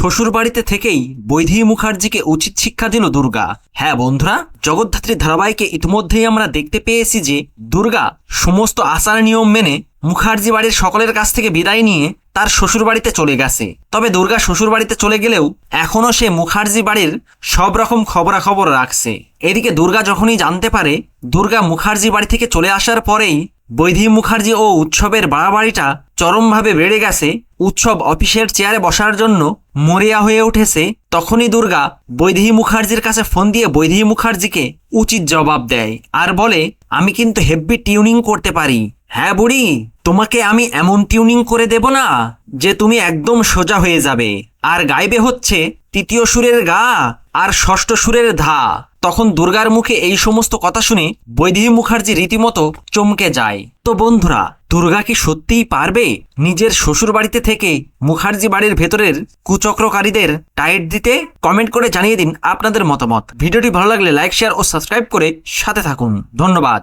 শ্বশুর বাড়িতে থেকেই বৈধি মুখার্জিকে উচিত শিক্ষা দিল দুর্গা। হ্যাঁ বন্ধুরা, জগদ্ধাত্রী ধারাবাহিকে ইতিমধ্যেই আমরা দেখতে পেয়েছি যে, দুর্গা সমস্ত আচার নিয়ম মেনে মুখার্জি বাড়ির সকলের কাছ থেকে বিদায় নিয়ে তার শ্বশুর বাড়িতে চলে গেছে। তবে দুর্গা শ্বশুর বাড়িতে চলে গেলেও এখনও সে মুখার্জি বাড়ির সব রকম খবরাখবর রাখছে। এদিকে দুর্গা যখনই জানতে পারে দুর্গা মুখার্জি বাড়ি থেকে চলে আসার পরেই বৈধি মুখার্জি ও উৎসবের বাড়াবাড়িটা চরমভাবে বেড়ে গেছে। উৎসব অফিসের চেয়ারে বসার জন্য মরিয়া হয়ে উঠেছে। তখনই দুর্গা বৈধি মুখার্জির কাছে ফোন দিয়ে বৈধি মুখার্জিকে উচিত জবাব দেয় আর বলে, আমি কিন্তু হেভি টিউনিং করতে পারি। হ্যাঁ বুড়ি, তোমাকে আমি এমন টিউনিং করে দেব না যে তুমি একদম সোজা হয়ে যাবে। আর গাইবে হচ্ছে তৃতীয় সুরের গা আর ষষ্ঠ সুরের ধা। তখন দুর্গার মুখে এই সমস্ত কথা শুনে বৈদেহী মুখার্জি রীতিমতো চমকে যায়। তো বন্ধুরা, দুর্গা কি সত্যিই পারবে নিজের শ্বশুর বাড়িতে থেকে মুখার্জি বাড়ির ভেতরের কুচক্রকারীদের টাইট দিতে? কমেন্ট করে জানিয়ে দিন আপনাদের মতামত। ভিডিওটি ভালো লাগলে লাইক, শেয়ার ও সাবস্ক্রাইব করে সাথে থাকুন। ধন্যবাদ।